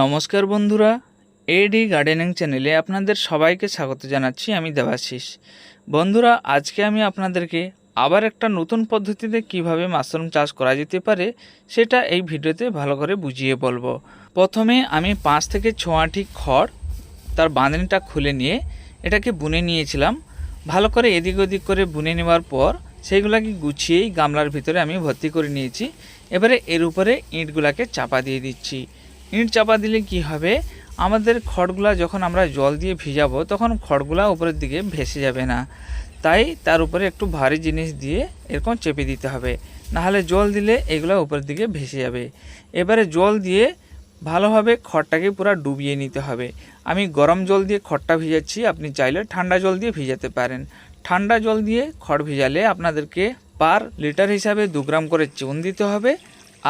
নমস্কার বন্ধুরা এডি গার্ডেনিং চ্যানেলে আপনাদের সবাইকে স্বাগত জানাচ্ছি আমি দেবাশিস। বন্ধুরা, আজকে আমি আপনাদেরকে আবার একটা নতুন পদ্ধতিতে কীভাবে মাশরুম চাষ করা যেতে পারে, সেটা এই ভিডিওতে ভালো করে বুঝিয়ে বলব। প্রথমে আমি পাঁচ থেকে ছ খড় তার বাঁধনিটা খুলে নিয়ে এটাকে বুনে নিয়েছিলাম। ভালো করে এদিক ওদিক করে বুনে নেওয়ার পর সেইগুলাকে গুছিয়েই গামলার ভিতরে আমি ভর্তি করে নিয়েছি। এবারে এর উপরে ইঁটগুলাকে চাপা দিয়ে দিচ্ছি। ইঁট চাপা দিলে কি হবে? আমাদের খড়গুলা যখন আমরা জল দিয়ে ভিজাবো, তখন খড়গুলা উপরের দিকে ভেসে যাবে না। তাই তার উপরে একটু ভারী জিনিস দিয়ে এরকম চেপে দিতে হবে। নাহলে জল দিলে এগুলো উপরের দিকে ভেসে যাবে। এবারে জল দিয়ে ভালোভাবে খড়টাকে পুরো ডুবিয়ে নিতে হবে। আমি গরম জল দিয়ে খড়টা ভিজাচ্ছি, আপনি চাইলে ঠান্ডা জল দিয়ে ভিজাতে পারেন। ঠান্ডা জল দিয়ে খড় ভিজালে আপনাদেরকে পার লিটার হিসাবে দু গ্রাম করে চুন দিতে হবে।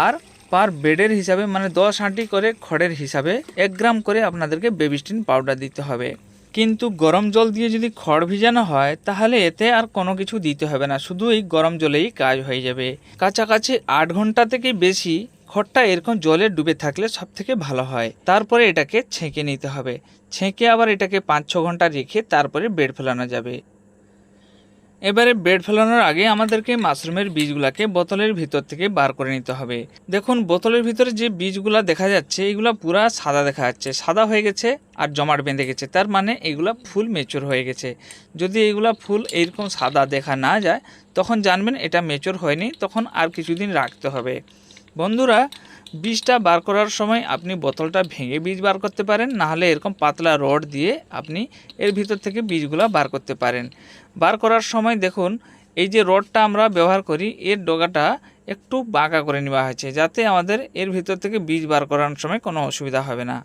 আর পার বেডের হিসাবে মানে দশ আঁটি করে খড়ের হিসাবে এক গ্রাম করে আপনাদেরকে বেবিস্টিন পাউডার দিতে হবে। কিন্তু গরম জল দিয়ে যদি খড় ভিজানো হয়, তাহলে এতে আর কোনো কিছু দিতে হবে না, শুধু এই গরম জলেই কাজ হয়ে যাবে। কাছাকাছি আট ঘণ্টা থেকে বেশি খড়টা এরকম জলে ডুবে থাকলে সব থেকে ভালো হয়। তারপরে এটাকে ছেঁকে নিতে হবে। ছেঁকে আবার এটাকে পাঁচ ছ ঘণ্টা রেখে তারপরে বেড ফেলানো যাবে। এবারে বেড ফেলানোর আগে আমাদেরকে মাশরুমের বীজগুলাকে বোতলের ভিতর থেকে বার করে নিতে হবে। দেখুন, বোতলের ভিতরে যে বীজগুলা দেখা যাচ্ছে, এগুলা পুরা সাদা দেখা যাচ্ছে। সাদা হয়ে গেছে আর জমাট বেঁধে গেছে। তার মানে এগুলা ফুল মেচুর হয়ে গেছে। যদি এগুলা ফুল এইরকম সাদা দেখা না যায়, তখন জানবেন এটা মেচুর হয়নি, তখন আর কিছুদিন রাখতে হবে। বন্ধুরা বীজটা বার করার সময় আপনি বোতলটা ভেঙে বীজ বার করতে পারেন নাহলে এরকম পাতলা রড দিয়ে আপনি এর ভিতর থেকে বীজগুলো বার করতে পারেন। বার করার সময় দেখুন, এই যে রডটা আমরা ব্যবহার করি, এর ডগাটা একটু বাঁকা করে নেওয়া হয়েছে, যাতে আমাদের এর ভিতর থেকে বীজ বার করার সময় কোনো অসুবিধা হবে না।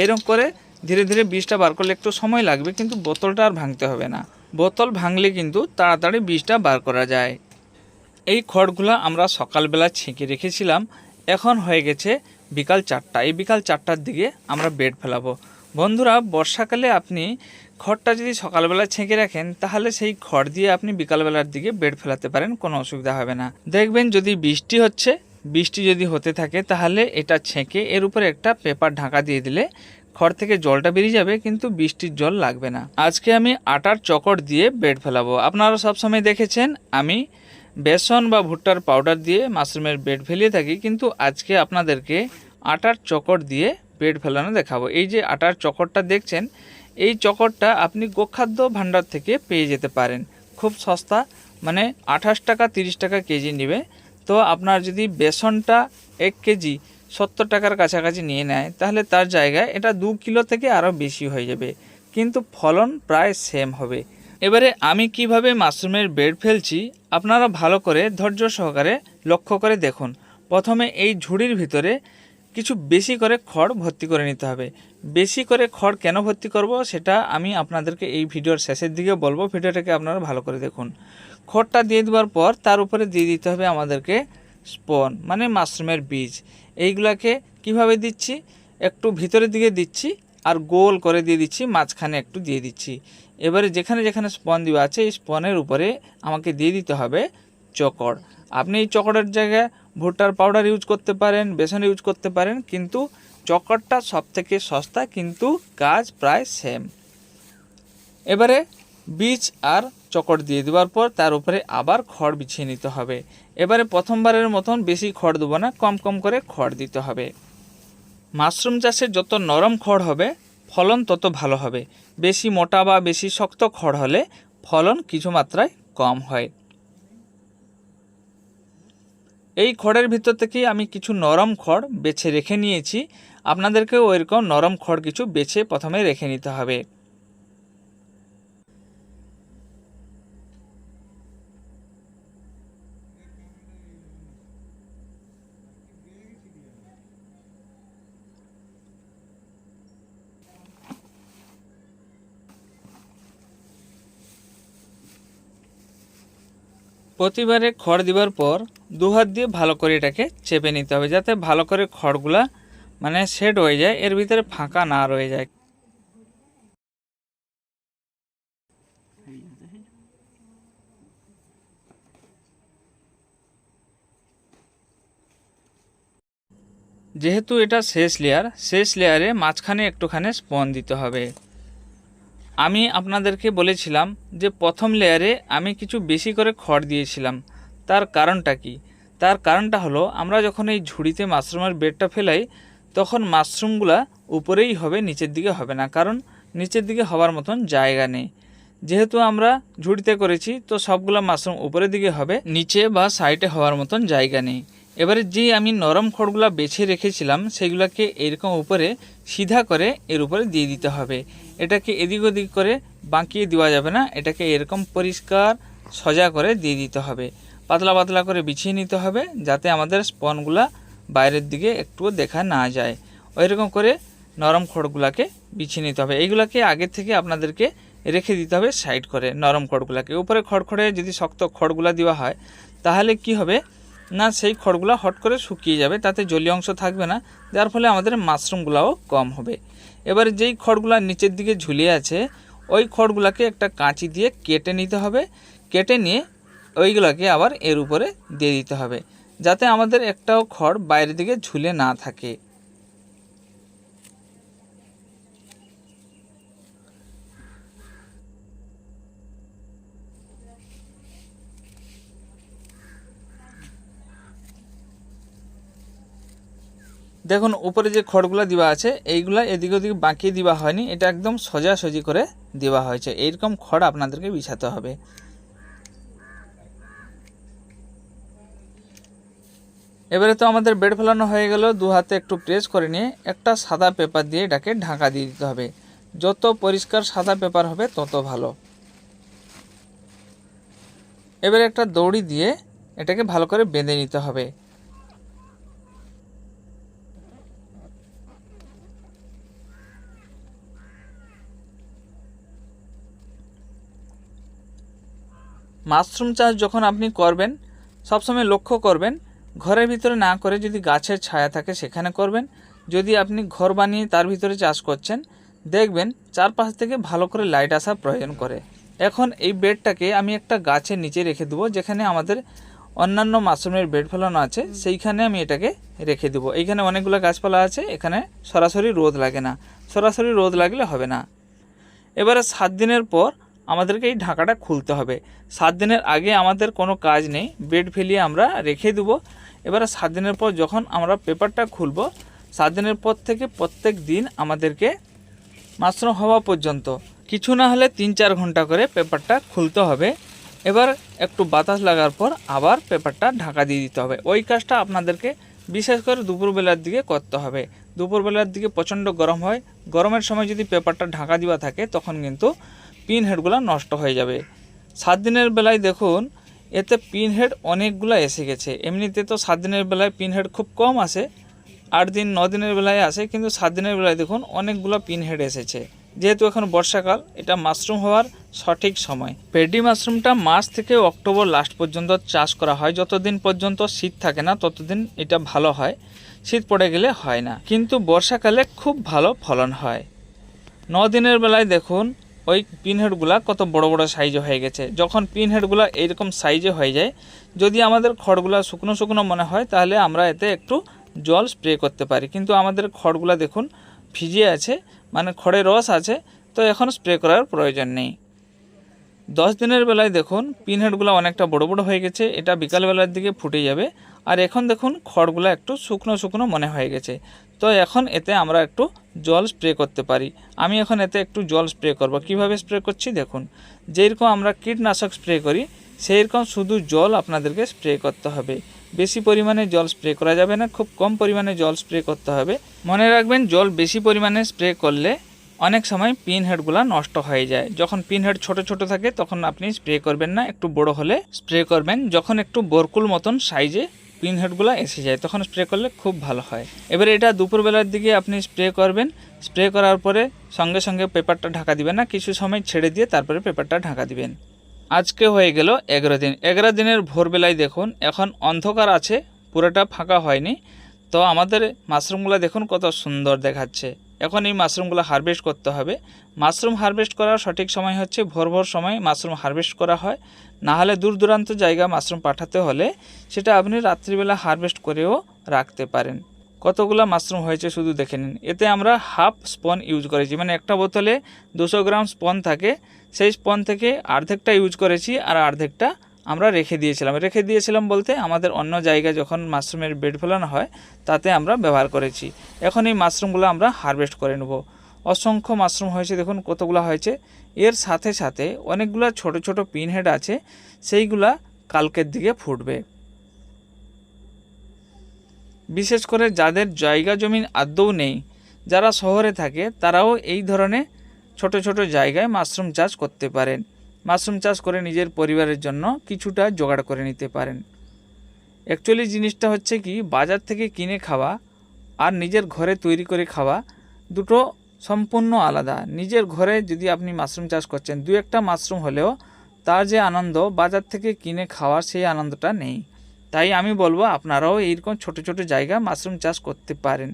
এইরকম করে ধীরে ধীরে বীজটা বার করলে একটু সময় লাগবে, কিন্তু বোতলটা আর ভাঙতে হবে না। বোতল ভাঙলে কিন্তু তাড়াতাড়ি বীজটা বার করা যায়। এই খড়গুলো আমরা সকালবেলা ছেঁকে রেখেছিলাম এখন হয়ে গেছে বিকাল চারটা। এই বিকাল চারটার দিকে আমরা বেড ফেলাবো। বন্ধুরা, বর্ষাকালে আপনি খড়টা যদি সকালবেলা ছেঁকে রাখেন, তাহলে সেই খড় দিয়ে আপনি বিকালবেলার দিকে বেড ফেলাতে পারেন, কোনো অসুবিধা হবে না। দেখবেন যদি বৃষ্টি হচ্ছে, বৃষ্টি যদি হতে থাকে, তাহলে এটা ছেঁকে এর উপরে একটা পেপার ঢাকা দিয়ে দিলে খড় থেকে জলটা বেরিয়ে যাবে, কিন্তু বৃষ্টির জল লাগবে না। আজকে আমি আটার চকট দিয়ে বেড ফেলাবো। আপনারা সবসময় দেখেছেন, আমি বেসন বা ভুট্টার পাউডার দিয়ে মাশরুমের বেড ফেলিয়ে থাকি, কিন্তু আজকে আপনাদেরকে আটার চকট দিয়ে বেড ফেলানো দেখাবো। এই যে আটার চকটটা দেখছেন, এই চকটটা আপনি গোখাদ্য ভাণ্ডার থেকে পেয়ে যেতে পারেন। খুব সস্তা মানে আঠাশ টাকা, তিরিশ টাকা কেজি নেবে। তো আপনার যদি বেসনটা এক কেজি সত্তর টাকার কাছাকাছি নিয়ে নেয়, তাহলে তার জায়গায় এটা দু কিলো থেকে আরও বেশি হয়ে যাবে। কিন্তু ফলন প্রায় সেম হবে। এবারে আমি কীভাবে মাশরুমের বেড ফেলছি, আপনারা ভালো করে ধৈর্য সহকারে লক্ষ্য করে দেখুন। প্রথমে এই ঝুড়ির ভিতরে কিছু বেশি করে খড় ভর্তি করে নিতে হবে। বেশি করে খড় কেন ভর্তি করব, সেটা আমি আপনাদেরকে এই ভিডিওর শেষের দিকে বলব। ভিডিওটাকে আপনারা ভালো করে দেখুন। খড়টা দিয়ে দেওয়ার পর তার উপরে দিয়ে দিতে হবে আমাদেরকে স্পন মানে মাশরুমের বীজ। এইগুলাকে কীভাবে দিচ্ছি? একটু ভিতরের দিকে দিচ্ছি আর গোল করে দিয়ে দিচ্ছি, মাঝখানে একটু দিয়ে দিচ্ছি। এবারে যেখানে যেখানে স্পন দেওয়া আছে, এই স্পনের উপরে আমাকে দিয়ে দিতে হবে চকড় আপনি এই চকড়ের জায়গায় ভুট্টার পাউডার ইউজ করতে পারেন, বেসন ইউজ করতে পারেন, কিন্তু চকড়টা সব থেকে সস্তা, কিন্তু কাজ প্রায় সেম এবারে বীজ আর চকড় দিয়ে দেওয়ার পর তার উপরে আবার খড় বিছিয়ে নিতে হবে। এবারে প্রথমবারের মতন বেশি খড় দেবো না, কম কম করে খড় দিতে হবে। মাশরুম চাষে যত নরম খড় হবে, ফলন তত ভালো হবে। বেশি মোটা বা বেশি শক্ত খড় হলে ফলন কিছু মাত্রায় কম হয়। এই খড়ের ভিতর থেকেই আমি কিছু নরম খড় বেছে রেখে নিয়েছি। আপনাদেরকেও ওইরকম নরম খড় কিছু বেছে প্রথমে রেখে নিতে হবে। প্রতিবারে খড় দেওয়ার পর দু হাত দিয়ে ভালো করে এটাকে চেপে নিতে হবে, যাতে ভালো করে খড়গুলা মানে সেট হয়ে যায়, এর ভিতরে ফাঁকা না রয়ে যায়। যেহেতু এটা শেষ লেয়ার শেষ লেয়ারে মাঝখানে একটুখানি স্পন দিতে হবে। আমি আপনাদেরকে বলেছিলাম যে প্রথম লেয়ারে আমি কিছু বেশি করে খড় দিয়েছিলাম। তার কারণটা কি? তার কারণটা হলো, আমরা যখন এই ঝুড়িতে মাশরুমের বেডটা ফেলাই, তখন মাশরুমগুলা উপরেই হবে, নিচের দিকে হবে না, কারণ নিচের দিকে হওয়ার মতন জায়গা নেই। যেহেতু আমরা ঝুড়িতে করেছি, তো সবগুলো মাশরুম উপরের দিকে হবে, নিচে বা সাইডে হওয়ার মতন জায়গা নেই। এবারে যে আমি নরম খড়গুলা বেছে রেখেছিলাম, সেগুলোকে এরকম উপরে সিধা করে এর উপরে দিয়ে দিতে হবে। এটাকে এদিক ওদিক করে বাঁকিয়ে দেওয়া যাবে না, এটাকে এরকম পরিষ্কার সজা করে দিয়ে দিতে হবে। পাতলা পাতলা করে বিছিয়ে নিতে হবে, যাতে আমাদের স্পনগুলা বাইরের দিকে একটুও দেখা না যায়। ওইরকম করে নরম খড়গুলাকে বিছিয়ে নিতে হবে। এইগুলাকে আগে থেকে আপনাদেরকে রেখে দিতে হবে সাইড করে নরম খড়গুলাকে। উপরে খড়খড়ে যদি শক্ত খড়গুলা দেওয়া হয়, তাহলে কি হবে? না, সেই খড়গুলো হট করে শুকিয়ে যাবে, তাতে জলীয় অংশ থাকবে না, যার ফলে আমাদের মাশরুমগুলোও কম হবে। এবার যেই খড়গুলো নিচের দিকে ঝুলিয়ে আছে, ওই খড়গুলোকে একটা কাঁচি দিয়ে কেটে নিতে হবে। কেটে নিয়ে ওইগুলোকে আবার এর উপরে দিয়ে দিতে হবে, যাতে আমাদের একটাও খড় বাইরের দিকে ঝুলে না থাকে। দেখুন, উপরে যে খড়গুলো দেওয়া আছে, এইগুলা এদিক ওদিক বাঁকিয়ে দেওয়া হয়নি, এটা একদম সোজাসুজি করে দেওয়া হয়েছে। এইরকম খড় আপনাদেরকে বিছাতে হবে। এবারে তো আমাদের বেড ফেলানো হয়ে গেল, দু হাতে একটু প্রেস করে নিয়ে একটা সাদা পেপার দিয়ে এটাকে ঢাকা দিয়ে দিতে হবে। যত পরিষ্কার সাদা পেপার হবে, তত ভালো। এবারে একটা দড়ি দিয়ে এটাকে ভালো করে বেঁধে নিতে হবে। মাশরুম চাষ যখন আপনি করবেন, সবসময় লক্ষ্য করবেন, ঘরের ভিতরে না করে যদি গাছের ছায়া থাকে সেখানে করবেন। যদি আপনি ঘর বানিয়ে তার ভিতরে চাষ করছেন, দেখবেন চারপাশ থেকে ভালো করে লাইট আসা প্রয়োজন করে। এখন এই বেডটাকে আমি একটা গাছের নিচে রেখে দেবো, যেখানে আমাদের অন্যান্য মাশরুমের বেড ফেলানো আছে, সেইখানে আমি এটাকে রেখে দেবো। এইখানে অনেকগুলো গাছপালা আছে, এখানে সরাসরি রোদ লাগে না। সরাসরি রোদ লাগলে হবে না। এবারে সাত দিনের পর আমাদেরকে এই ঢাকাটা খুলতে হবে। সাত দিনের আগে আমাদের কোনো কাজ নেই, বেড ফেলিয়ে আমরা রেখে দেবো। এবারে সাত দিনের পর যখন আমরা পেপারটা খুলব, সাত দিনের পর থেকে প্রত্যেক দিন আমাদেরকে মাশরুম হওয়া পর্যন্ত, কিছু না হলে তিন চার ঘণ্টা করে পেপারটা খুলতে হবে। এবার একটু বাতাস লাগার পর আবার পেপারটা ঢাকা দিয়ে দিতে হবে। ওই কাজটা আপনাদেরকে বিশেষ করে দুপুরবেলার দিকে করতে হবে। দুপুরবেলার দিকে প্রচণ্ড গরম হয়। গরমের সময় যদি পেপারটা ঢাকা দেওয়া থাকে, তখন কিন্তু পিন হেডগুলো নষ্ট হয়ে যাবে। সাত দিনের বেলায় দেখুন, এতে পিন হেড অনেকগুলো এসে গেছে। এমনিতে তো সাত দিনের বেলায় পিন হেড খুব কম আসে, আট দিন, ন দিনের বেলায় আসে, কিন্তু সাত দিনের বেলায় দেখুন অনেকগুলো পিন হেড এসেছে। যেহেতু এখন বর্ষাকাল, এটা মাশরুম হওয়ার সঠিক সময়। পেডি মাশরুমটা মার্চ থেকে অক্টোবর লাস্ট পর্যন্ত চাষ করা হয়। যতদিন পর্যন্ত শীত থাকে না, ততদিন এটা ভালো হয়। শীত পড়ে গেলে হয় না। কিন্তু বর্ষাকালে খুব ভালো ফলন হয়। ন দিনের বেলায় দেখুন ওই পিনহেডগুলা কত বড় বড় সাইজে হয়ে গেছে। যখন পিনহেডগুলো এইরকম সাইজে হয়ে যায়, যদি আমাদের খড়গুলা শুকনো শুকনো মনে হয়, তাহলে আমরা এতে একটু জল স্প্রে করতে পারি। কিন্তু আমাদের খড়গুলা দেখুন ভিজে আছে মানে খড়ের রস আছে, তো এখন স্প্রে করার প্রয়োজন নেই। দশ দিনের বেলায় দেখুন পিনহেডগুলো অনেকটা বড় বড় হয়ে গেছে, এটা বিকালবেলার দিকে ফুটে যাবে। আর এখন দেখুন, খড়গুলো একটু শুকনো শুকনো মনে হয়ে গেছে। তো এখন এতে আমরা একটু জল স্প্রে করতে পারি। আমি এখন এতে একটু জল স্প্রে করব। কীভাবে স্প্রে করছি? দেখুন যেরকম আমরা কীটনাশক স্প্রে করি সেই রকম শুধু জল আপনাদেরকে স্প্রে করতে হবে। বেশি পরিমাণে জল স্প্রে করা যাবে না, খুব কম পরিমাণে জল স্প্রে করতে হবে। মনে রাখবেন, জল বেশি পরিমাণে স্প্রে করলে অনেক সময় পিন হেডগুলো নষ্ট হয়ে যায়। যখন পিন হেড ছোট ছোট থাকে, তখন আপনি স্প্রে করবেন না, একটু বড় হলে স্প্রে করবেন। যখন একটু বরকুল মতন সাইজে পিন হেডগুলো এসে যায়, তখন স্প্রে করলে খুব ভালো হয়। এবারে এটা দুপুরবেলার দিকে আপনি স্প্রে করবেন। স্প্রে করার পরে সঙ্গে সঙ্গে পেপারটা ঢাকা দিবেন না, কিছু সময় ছেড়ে দিয়ে তারপরে পেপারটা ঢাকা দিবেন। আজকে হয়ে গেল এগারো দিন। এগারো দিনের ভোরবেলায় দেখুন, এখন অন্ধকার আছে, পুরোটা ফাঁকা হয়নি। তো আমাদের মাশরুমগুলো দেখুন কত সুন্দর দেখাচ্ছে। এখন এই মাশরুমগুলো হারভেস্ট করতে হবে। মাশরুম হারভেস্ট করার সঠিক সময় হচ্ছে ভোর ভোর সময় মাশরুম হারভেস্ট করা হয়। না হলে দূর দূরান্ত জায়গা মাশরুম পাঠাতে হলে সেটা আপনি রাত্রিবেলা হারভেস্ট করেও রাখতে পারেন। কতগুলো মাশরুম হয়েছে শুধু দেখে নিন। এতে আমরা হাফ স্পন ইউজ করেছি। মানে একটা বোতলে দুশো গ্রাম স্পন থাকে। সেই স্পন থেকে অর্ধেকটা ইউজ করেছি আর অর্ধেকটা আমরা রেখে দিয়েছিলাম। রেখে দিয়েছিলাম বলতে আমাদের অন্য জায়গায় যখন মাশরুমের বেড ফেলানো হয়, তাতে আমরা ব্যবহার করেছি। এখন এই মাশরুমগুলো আমরা হারভেস্ট করে নেব। অসংখ্য মাশরুম হয়েছে, দেখুন কতগুলো হয়েছে। এর সাথে সাথে অনেকগুলো ছোট ছোট পিন হেড আছে, সেইগুলা কালকের দিকে ফুটবে। বিশেষ করে যাদের জায়গা জমিন আদৌ নেই, যারা শহরে থাকে, তারাও এই ধরনের ছোট ছোট জায়গায় মাশরুম চাষ করতে পারেন। মাশরুম চাষ করে নিজের পরিবারের জন্য কিছুটা জোগাড় করে নিতে পারেন। অ্যাকচুয়ালি জিনিসটা হচ্ছে কি, বাজার থেকে কিনে খাওয়া আর নিজের ঘরে তৈরি করে খাওয়া দুটো সম্পূর্ণ আলাদা। নিজের ঘরে যদি আপনি মাশরুম চাষ করছেন, দু একটা মাশরুম হলেও তার যে আনন্দ, বাজার থেকে কিনে খাওয়ার সেই আনন্দটা নেই। তাই আমি বলব, আপনারাও এইরকম ছোট ছোট জায়গা মাশরুম চাষ করতে পারেন।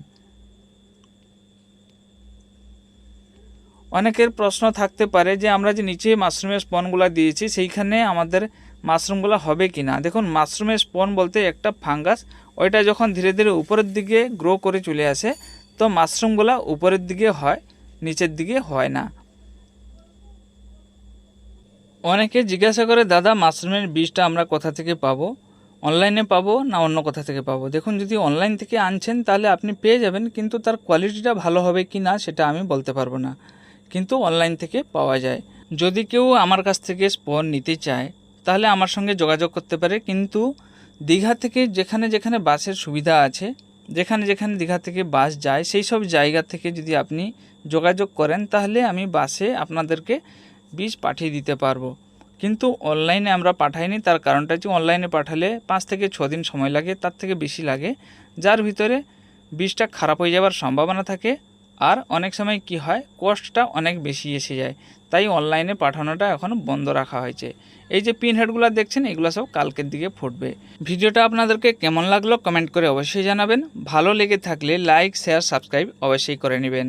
অনেকের প্রশ্ন থাকতে পারে যে আমরা যে নিচে মাশরুমের স্পনগুলো দিয়েছি, সেইখানে আমাদের মাশরুমগুলো হবে কি না দেখুন, মাশরুমের স্পন বলতে একটা ফাঙ্গাস, ওইটা যখন ধীরে ধীরে উপরের দিকে গ্রো করে চলে আসে, তো মাশরুমগুলো উপরের দিকে হয়, নিচের দিকে হয় না। অনেকে জিজ্ঞাসা করে, দাদা, মাশরুমের বীজটা আমরা কোথা থেকে পাবো? অনলাইনে পাবো না অন্য কোথা থেকে পাবো? দেখুন, যদি অনলাইন থেকে আনছেন, তাহলে আপনি পেয়ে যাবেন, কিন্তু তার কোয়ালিটিটা ভালো হবে কি না সেটা আমি বলতে পারব না। কিন্তু অনলাইন থেকে পাওয়া যায়। যদি কেউ আমার কাছ থেকে স্পন নিতে চায়, তাহলে আমার সঙ্গে যোগাযোগ করতে পারে। কিন্তু দীঘা থেকে যেখানে যেখানে বাসের সুবিধা আছে, যেখানে যেখানে দীঘা থেকে বাস যায়, সেই সব জায়গা থেকে যদি আপনি যোগাযোগ করেন, তাহলে আমি বাসে আপনাদেরকে বীজ পাঠিয়ে দিতে পারব। কিন্তু অনলাইনে আমরা পাঠাইনি। তার কারণটা হচ্ছে অনলাইনে পাঠালে পাঁচ থেকে ছ দিন সময় লাগে, তার থেকে বেশি লাগে। যার ভিতরে বীজটা খারাপ হয়ে যাওয়ার সম্ভাবনা থাকে। আর অনেক সময় কি হয় কস্টটা অনেক বেশি এসে যায়। তাই অনলাইনে পাঠানোটা এখন বন্ধ রাখা হয়েছে। এই যে পিন হেডগুলো দেখছেন, এগুলো সব কালকের দিকে ফুটবে। ভিডিওটা আপনাদেরকে কেমন লাগল কমেন্ট করে অবশ্যই জানাবেন। ভালো লেগে থাকলে লাইক শেয়ার সাবস্ক্রাইব অবশ্যই করে নেবেন।